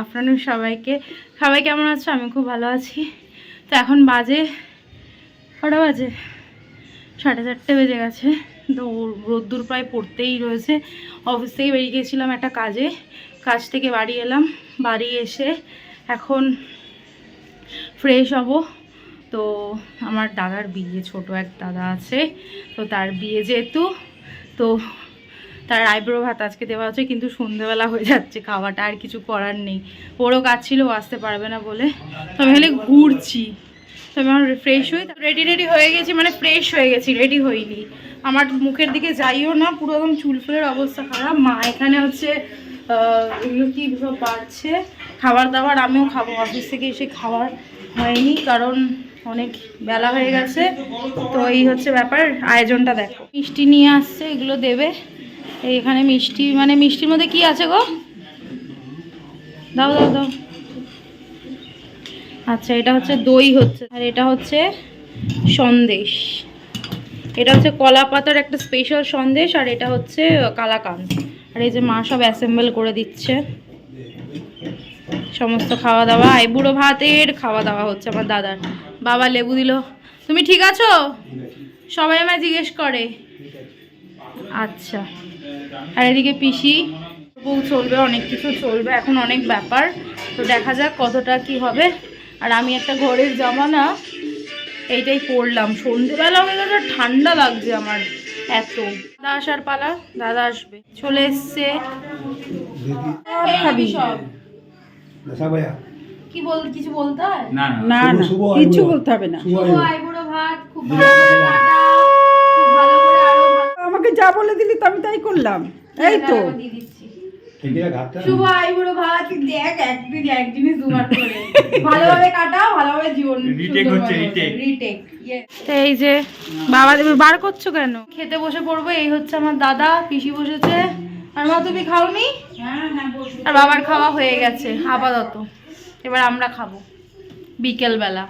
Afternoon সবাইকে। সবাই কেমন আছো? আমি খুব ভালো আছি। তো এখন বাজে কটা বাজে? সাড়ে চারটে বেজে গেছে। তো রোদ্দুর প্রায় পড়তেই রয়েছে। অফিস থেকে বেরিয়ে গিয়েছিলাম একটা কাজে। কাজ থেকে বাড়ি এলাম। বাড়ি এসে এখন ফ্রেশ হব। তো আমার দাদার বিয়ে, ছোট এক দাদা আছে। তো তার বিয়ে যেহেতু, তো তার আইব্রো ভাত আজকে দেওয়া হচ্ছে, কিন্তু সন্ধেবেলা হয়ে যাচ্ছে খাওয়াটা, আর কিছু করার নেই। ওরও কাজ ছিল আসতে পারবে না বলে। তো আমি খালি ঘুরছি। তো আমি আমার ফ্রেশ হই রেডি রেডি হয়ে গেছি মানে ফ্রেশ হয়ে গেছি রেডি হইনি। আমার মুখের দিকে যাইও না, পুরো একদম চুল ফুলের অবস্থা খারাপ। মা এখানে হচ্ছে এগুলো কি সব খাবার দাবার আমিও খাব অফিস থেকে এসে খাওয়ার হয়নি, কারণ অনেক বেলা হয়ে গেছে। তো এই হচ্ছে ব্যাপার, আয়োজনটা দেখো। মিষ্টি নিয়ে আসছে, এগুলো দেবে। এই এখানে মিষ্টি মানে মিষ্টির মধ্যে কি আছে গো? দাও দাও দাও। আচ্ছা এটা হচ্ছে দই হচ্ছে। আর এটা হচ্ছে সন্দেশ। এটা হচ্ছে কলা পাতার একটা স্পেশাল সন্দেশ, আর এটা হচ্ছে কালাকান্দ। আর এই যে মা সব অ্যাসেম্বল করে দিচ্ছে। সমস্ত খাওয়া দাওয়া। এই বুড়ো ভাতের খাওয়া দাওয়া হচ্ছে আমার দাদার। বাবা লেবু দিল। তুমি ঠিক আছো? সবাই আমায় জিজ্ঞেস করে। আচ্ছা। আর এদিকে পিসি বউ চলবে অনেক কিছু চলবে এখন অনেক ব্যাপার। তো দেখা যাক কতটা কি হবে। আর আমি একটা ঘরের জামা না এইটাই পরলাম। সন্ধেবেলা হয়ে গেছে ঠান্ডা লাগছে আমার এত। দাদা আসার পালা দাদা আসবে। চলে এসছে। কি বল কিছু বলতে হয়? না না। কিচ্ছু বলতে হবে না। আইবুড়ো। ভাত খুব ভালো। বলে দিলি তো আমি তাই করলাম। এই তো। শুভ আইবুড়ো ভাত দেখ একদিন এক জিনিস দুবার করে। ভালোভাবে কাটাও ভালোভাবে জীবন Retake হচ্ছে, retake। রিটেক এই যে বাবা বার করছ কেন? খেতে বসে পড়ব এই হচ্ছে আমার দাদা পিসি বসেছে। আর মা তুমি খাওনি? আর বাবার খাওয়া হয়ে গেছে আপাতত। এবার আমরা খাব বিকেল বেলা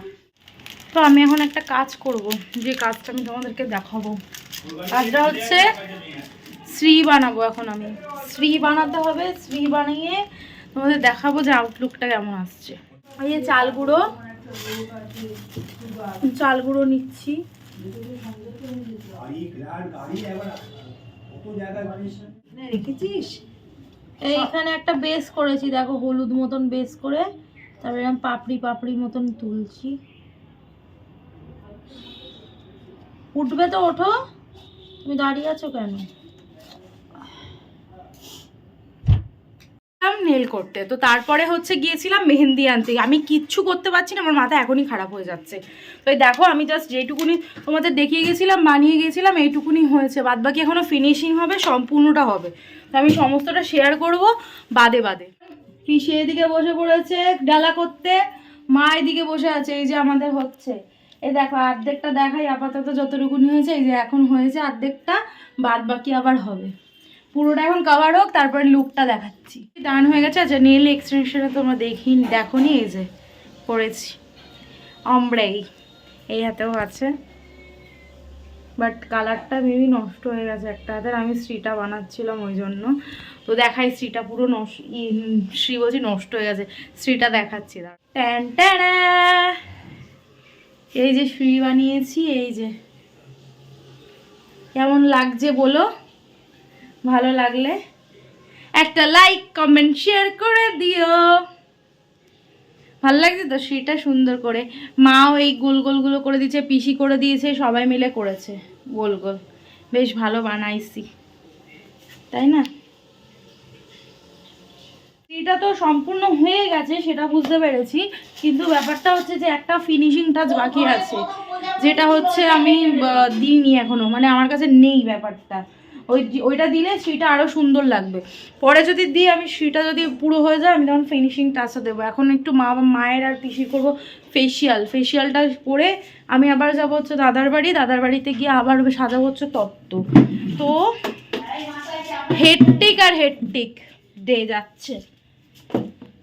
তো আমি এখন একটা কাজ করব যে কাজটা আমি তোমাদেরকে দেখাবো। কাজটা হচ্ছে শ্রী বানাবো এখন আমি। শ্রী বানাতে হবে, শ্রী বানিয়ে তোমাদের দেখাবো যে আউটলুকটা কেমন আসছে। এই যে চাল গুঁড়ো। চাল গুঁড়ো নিচ্ছি। রেখেছিস? এই এখানে একটা বেস করেছি, দেখো হলুদ মতন বেস করে। তারপরে এরকম পাপড়ি পাপড়ি মতন তুলছি। উঠবে তো, ওঠো। তুমি দাঁড়িয়ে আছো কেন? নেল করতে। তো তারপরে হচ্ছে গিয়েছিলাম মেহেন্দি আনতে। আমি কিচ্ছু করতে পারছি না, আমার মাথা এখনই খারাপ হয়ে যাচ্ছে। তো এই দেখো, আমি জাস্ট যেটুকুনি তোমাদের দেখিয়ে গেছিলাম, বানিয়ে গেছিলাম, এইটুকুনি হয়েছে। বাদ বাকি এখনও ফিনিশিং হবে, সম্পূর্ণটা হবে। তো আমি সমস্তটা শেয়ার করব বাদে বাদে। পিসে এদিকে বসে পড়েছে ডালা করতে, মা এদিকে বসে আছে, এই যে আমাদের হচ্ছে। এই দেখো অর্ধেকটা দেখাই, আপাতত যতটুকুনি হয়েছে, এই যে এখন হয়েছে অর্ধেকটা বাদ বাকি আবার হবে। পুরোটা এখন কভার হোক, তারপরে লুকটা দেখাচ্ছি। দান হয়ে গেছে আচ্ছা নেল এক্সটেনশনে তোমরা দেখি দেখো নি এই যে করেছি অমব্রেই এই হাতেও আছে। বাট কালারটা মেবি নষ্ট হয়ে গেছে একটা হাতের আমি শ্রীটা বানাচ্ছিলাম ওই জন্য। তো দেখাই শ্রীটা পুরো নষ্ট শ্রী বলছি নষ্ট হয়ে গেছে। শ্রীটা দেখাচ্ছি। ট্যান ট্যানা এই যে শ্রী বানিয়েছি, এই যে। কেমন লাগছে বলো? ভালো লাগলে একটা লাইক কমেন্ট শেয়ার করে দিও। ভালো লাগছে তো সেটা সুন্দর করে। মাও এই গোল গোলগুলো করে দিয়েছে, পিসি করে দিয়েছে, সবাই মিলে করেছে গোল গোল। বেশ ভালো বানাইছি। তাই না? শ্রীটা তো সম্পূর্ণ হয়ে গেছে, সেটা বুঝতে পেরেছি। কিন্তু ব্যাপারটা হচ্ছে যে একটা ফিনিশিং টাচ বাকি আছে। যেটা হচ্ছে আমি দিইনি এখনও। মানে আমার কাছে নেই ব্যাপারটা। ওই ওইটা দিলে শ্রীটা আরও সুন্দর লাগবে। পরে যদি দিই, আমি শ্রীটা যদি পুরো হয়ে যায়, আমি তখন ফিনিশিং টাচটা দেবো। এখন একটু মা, মায়ের আর পিসি করব ফেসিয়াল ফেসিয়ালটা করে আমি আবার যাব হচ্ছে দাদার বাড়ি। দাদার বাড়িতে গিয়ে আবার সাজাবো হচ্ছে তত্ত্ব। তো হেডটিক আর হেডটিক ডে যাচ্ছে।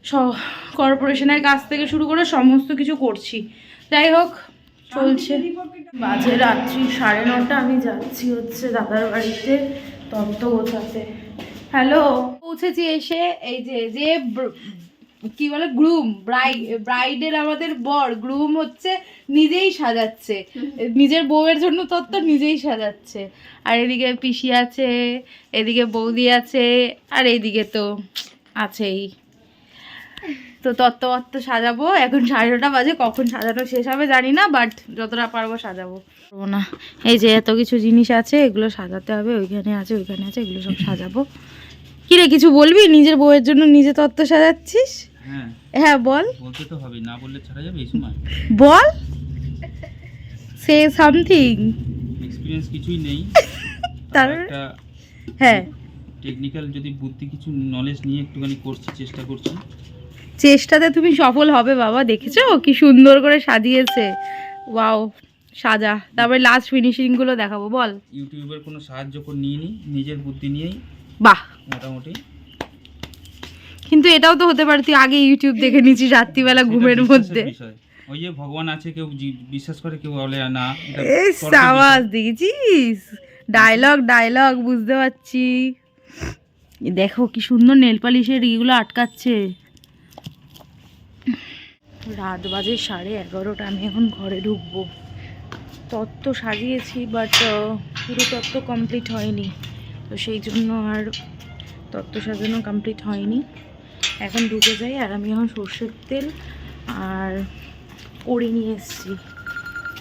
স কর্পোরেশনের কাছ থেকে শুরু করে সমস্ত কিছু করছি। যাই হোক চলছে। বাজে রাত্রি, সাড়ে নটা, আমি যাচ্ছি হচ্ছে দাদার বাড়িতে তত্ত্ব গোছাতে। হ্যালো পৌঁছেছি এসে, এই যে যে কি বলে গ্রুম ব্রাইডের আমাদের বর গ্রুম হচ্ছে নিজেই সাজাচ্ছে। নিজের বউয়ের জন্য তত্ত্ব নিজেই সাজাচ্ছে। আর এদিকে পিসি আছে, এদিকে বৌদি আছে, আর এইদিকে তো আছেই। তো তত্ত্ব তত্ত্ব সাজাবো। এখন সাড়ে নটা বাজে কখন সাজানো শেষ হবে জানি না বাট যতটা পারব সাজাবো। না। এই যে এত কিছু জিনিস আছে এগুলো সাজাতে হবে ওইখানে আছে ওইখানে আছে এগুলো সব সাজাবো। কি রে কিছু বলবি? নিজের বউয়ের জন্য নিজে তত্ত্ব সাজাচ্ছিস? হ্যাঁ। হ্যাঁ বল। বলতে তো হবে না বললে ছাড়া যাবে এই সময়। বল। সে সামথিং এক্সপিরিয়েন্স কিছুই নেই। তার হ্যাঁ। টেকনিক্যাল যদি বুদ্ধি কিছু নলেজ নিয়ে একটুখানি করছি চেষ্টা করছি চেষ্টাতে তুমি সফল হবে বাবা দেখেছ? কি সুন্দর করে সাজিয়েছে। ওয়াও সাজা। তারপরে লাস্ট ফিনিশিংগুলো দেখাবো বল। ইউটিউবের কোনো সাহায্য করে নিয়ে নিই নিজের বুদ্ধি নিয়েই। বাহ। মোটামুটি। কিন্তু এটাও তো হতে পারে তুই আগে ইউটিউব দেখে নিয়েছিস রাত্রিবেলা ঘুমের মধ্যে। ওই যে ভগবান আছে কেউ বিশ্বাস করে কেউ বলে না সাবাস দেখেছিস? ডায়লগ ডায়লগ বুঝতে পারছি। দেখো কি সুন্দর নেল পালিশের ইগুলো আটকাচ্ছে। রাত বাজে সাড়ে এগারোটা, আমি এখন ঘরে ঢুকবো। তত্ত্ব সাজিয়েছি বাট পুরো তত্ত্ব কমপ্লিট হয়নি। তো সেই জন্য আর তত্ত্ব সাজানো কমপ্লিট হয়নি। এখন ঢুকে যাই, আর আমি এখন সর্ষের তেল আর কড়ি নিয়ে এসেছি।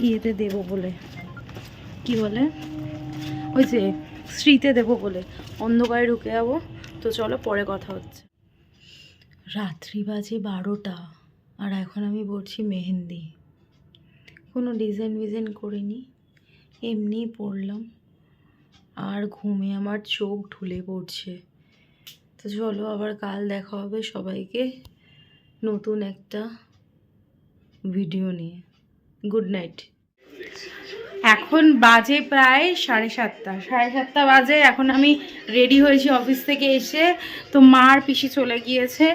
ইয়েতে দেবো বলে। কি বলে? ওই যে স্ত্রীতে দেবো বলে। অন্ধকারে ঢুকে যাব। তো চলো পরে কথা হচ্ছে। রাত্রি বাজে বারোটা। আর এখন আমি পড়ছি মেহেন্দি। কোনো ডিজাইন ডিজাইন করিনি, এমনিই পড়লাম। আর ঘুমে আমার চোখ ঢুলে পড়ছে। তো চলো আবার কাল দেখা হবে সবাইকে নতুন একটা ভিডিও নিয়ে। গুড নাইট এখন বাজে প্রায় সাড়ে সাতটা। সাড়ে সাতটা বাজে, এখন আমি রেডি হয়েছি অফিস থেকে এসে। তো মার পিসি চলে গিয়েছে।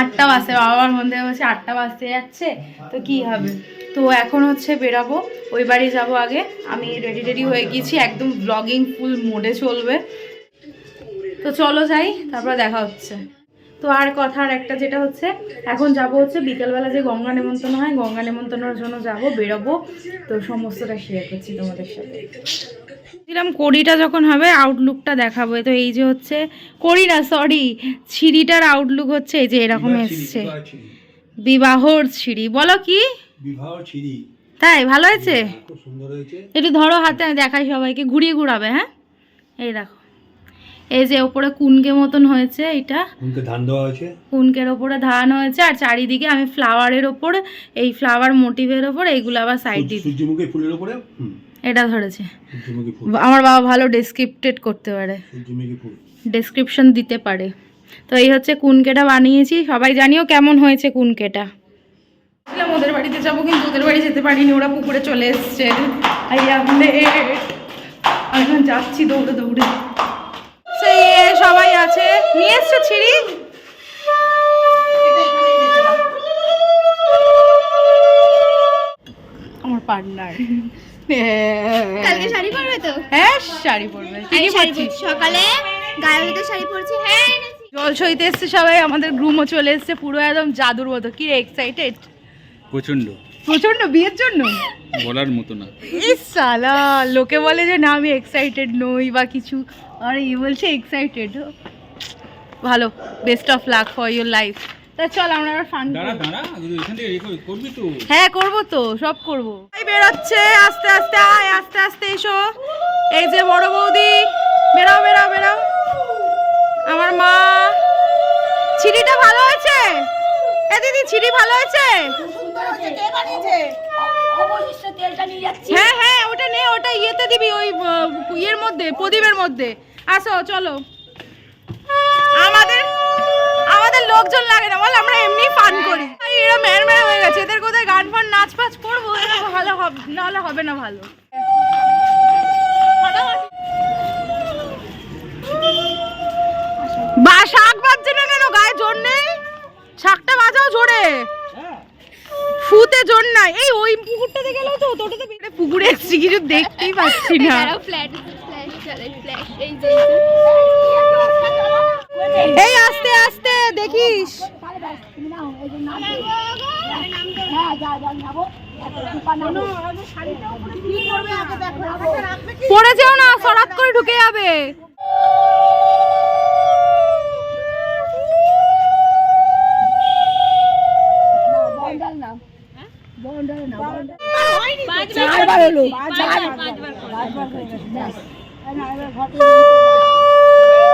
আটটা বাজতে বাবার মধ্যে বলছে আটটা বাজতে যাচ্ছে, তো কি হবে? তো এখন হচ্ছে বেরাবো, ওই বাড়ি যাব আগে। আমি রেডি রেডি হয়ে গিয়েছি একদম ব্লগিং ফুল মোডে চলবে। তো চলো যাই, তারপর দেখা হচ্ছে। তো আর কথা আর একটা যেটা হচ্ছে, এখন যাব হচ্ছে বিকেলবেলা যে গঙ্গা নেমন্তন্ন হয়, গঙ্গা নেমন্তন্নর জন্য যাব, বেরোবো। তো সমস্তটা শেয়ার করছি তোমাদের সাথে। দিলাম কড়িটা যখন হবে আউটলুকটা দেখাবো। তো এই যে হচ্ছে কড়ি না সরি সিঁড়িটার আউটলুক হচ্ছে এই যে এরকম এসছে। বিবাহর সিঁড়ি বলো কি? তাই ভালো হয়েছে? সুন্দর হয়েছে। একটু ধরো হাতে আমি দেখাই সবাইকে ঘুরিয়ে ঘুরাবে হ্যাঁ? এই দেখো। এই যে ওপরে কুনকে মতন হয়েছে এটা ধান দেওয়া হয়েছে। কুনকের ওপরে ধান হয়েছে আর চারিদিকে আমি ফ্লাওয়ারের ওপর এই ফ্লাওয়ার মোটিভের ওপর এইগুলো আবার সাইড দিয়ে সূর্যমুখী ফুলের হুম। এটা ধরেছে। আমার বাবা ভালো ডেসক্রিপ্টেড করতে পারে। ডেসক্রিপশন দিতে পারে। তো এই হচ্ছে কুনকেটা বানিয়েছি। সবাই জানিও কেমন হয়েছে কুনকেটা ওদের বাড়িতে যাব কিন্তু ওদের বাড়ি যেতে পারিনি। ওরা পুকুরে চলে এসছে। এখন যাচ্ছি দৌড়ে দৌড়ে। সেই সবাই আছে। নিয়ে এসছো ছিড়ি? আমার পার্টনার। কালকে শাড়ি পরবে তো? হ্যাঁ শাড়ি পরবে। কি পরছিস? সকালে গায়ে হলুদের শাড়ি পরছি। হ্যাঁ। জল সইতে এসছে সবাই আমাদের গ্রুমও চলে এসছে পুরো একদম জাদুর মতো। কি এক্সাইটেড প্রচণ্ড প্রচণ্ড বিয়ের জন্য? বলার মতো না। ইস সালা লোকে বলে যে না আমি এক্সাইটেড নই বা কিছু। আর ই বলছে এক্সাইটেড ভালো best of luck for your life তা চল আমরা আবার ফান দাঁড়া দাঁড়া এখান থেকে করবি তো? হ্যাঁ করব তো সব করব। এই বেরোচ্ছে, আস্তে আস্তে, আয়, আস্তে আস্তে এসো। এই যে বড় বৌদি বেরাও বেরাও বেরাও আমার মা। ছিড়িটা ভালো হয়েছে? এ দিদি, ছিড়ি ভালো হয়েছে? হ্যাঁ হ্যাঁ ওটা নে, ওটা ইয়েতে দিবি, ওই ইয়ের মধ্যে, প্রদীপের মধ্যে। আসো, চলো। আমাদের আমাদের লোকজন লাগে না, বল, আমরা এমনি ফান করি। এই এরা ম্যার ম্যার হয়ে গেছে। এদের কোথায় গান ফান নাচ ফাচ করব? ভালো হবে নাহলে হবে না ভালো। বা শাক বাজছে না কেন? গায়ে জোর নেই? শাকটা বাজাও জোরে। ফুতে জোর নাই। এই ওই পুকুরটাতে গেলেও তো তোটা তো বেড়ে পুকুরে এসছি কিছু দেখতেই পাচ্ছি না। দাঁড়াও, flash, flash পড়ে যেও না সরাত করে ঢুকে যাবে।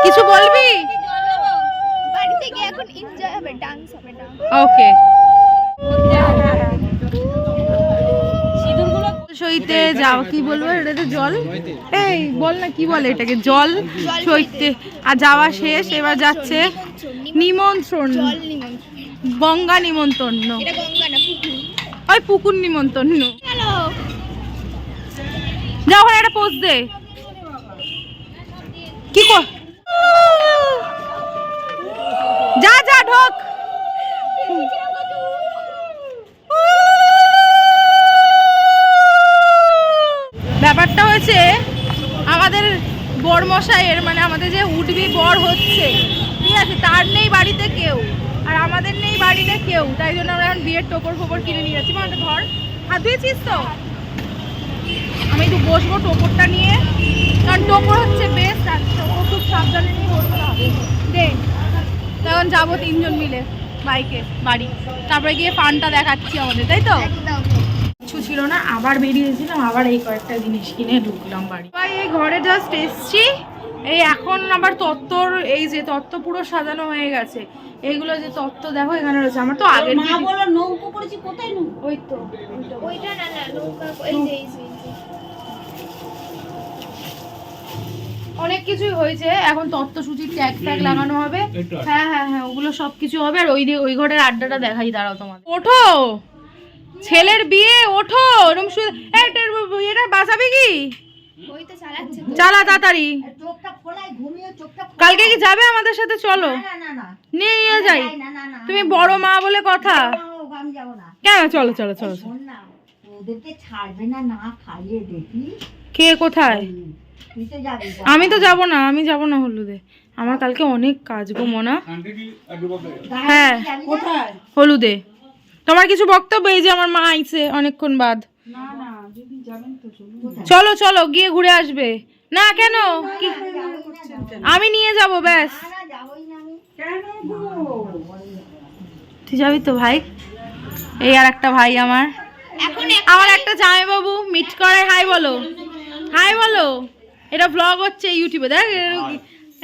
কিছু বলবি? গিয়ে এখন এনজয় হবে ডান্স হবে ডান্স ওকে সইতে যাও কি বলব? এটাতে জল? এই বল না কি বলে এটাকে? জল সইতে। আর যাওয়া শেষ এবার যাচ্ছে নিমন্ত্রণ। গঙ্গা নিমন্ত্রণ। এটা গঙ্গা না পুকুর। ওই পুকুর নিমন্ত্রণ। যাও ওখানে একটা পোস্ট দে। কি কর যা যা ঢোক ব্যাপারটা হয়েছে, আমাদের বরমশাইয়ের মানে আমাদের যে উঠবি বর হচ্ছে, ঠিক আছে, তার নেই বাড়িতে কেউ, আর আমাদের নেই বাড়িতে কেউ, তাই জন্য আমরা এখন বিয়ের টোপর ফোপর কিনে নিয়ে যাচ্ছি। মানে ধর হাত ধুয়েছিস তো? আমি একটু বসবো টোপরটা নিয়ে, কারণ টোপর হচ্ছে বেস্ট আর টোপর খুব সাবধানে নিয়ে বসতে হবে। দে তখন যাব তিনজন মিলে, বাইকে, বাড়ি। তারপরে গিয়ে ফানটা দেখাচ্ছি আমাদের, তাই তো? ছিল না আবার বেরিয়েছিলাম আবার এই কয়েকটা জিনিস কিনে ঢুকলাম বাড়ি। ভাই এই ঘরে জাস্ট এসছি। এই এখন আবার তত্ত্বর এই যে তত্ত্ব পুরো সাজানো হয়ে গেছে। এইগুলো যে তত্ত্ব দেখো এখানে রয়েছে। আমার তো আগের মা দিন- বলো নৌকো করেছি কোথায় নৌ ওই তো ওইটা না না নৌকা এই যে এই যে, অনেক কিছুই হয়েছে। এখন তত্ত্বসূচির ট্যাগ ট্যাগ লাগানো হবে। হ্যাঁ হ্যাঁ হ্যাঁ ওগুলো সব কিছু হবে। আর ওই দিয়ে ওই ঘরের আড্ডাটা দেখাই দাঁড়াও তোমার ওঠো! ছেলের বিয়ে ওঠো এরকম শুয়ে এই, এটা- বাঁচাবে কি। চালা তাড়াতাড়ি। কালকে কি যাবে আমাদের সাথে? চলো। না না না নিয়ে নিয়ে যাই। তুমি বড় মা বলে কথা। আমি কেন? চলো চলো চলো চলো। শোন না ওদেরকে ছাড়বে না না খাইয়ে দেখি। কে কোথায়? তো আমি তো যাব না আমি যাব না হলুদে। আমার কালকে অনেক কাজ গো মনা। হ্যাঁ। হলুদে। তোমার কিছু বক্তব্য? এই যে আমার মা আইছে অনেকক্ষণ বাদ। না না যদি যাবেন তো চলুন চলো চলো গিয়ে ঘুরে আসবে। না কেন? আমি নিয়ে যাব ব্যাস। না যাবোই না আমি কেন গো? তুই যাবি তো ভাই? এই আর একটা ভাই আমার। এখন আমার একটা জামাইবাবু মিট করে হাই বলো। হাই বলো। এটা ব্লগ হচ্ছে ইউটিউবে দেখ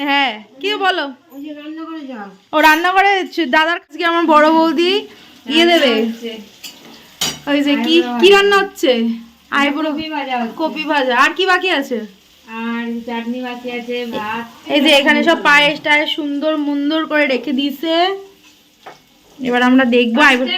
হ্যাঁ কি বলো? ওই যে রান্না করে যাও। ও রান্না করে দাদার কাছে আমার বড় বৌদি ইয়ে দেবে? ওই যে কি কি রান্না হচ্ছে? আইবুড়ো কপি ভাজা আর কি বাকি আছে? আর চাটনি বাকি আছে ভাত। এই যে এখানে সব পায়েস টায়েস সুন্দর মুন্দর করে রেখে দিয়েছে। এবার আমরা দেখব আইবুড়ো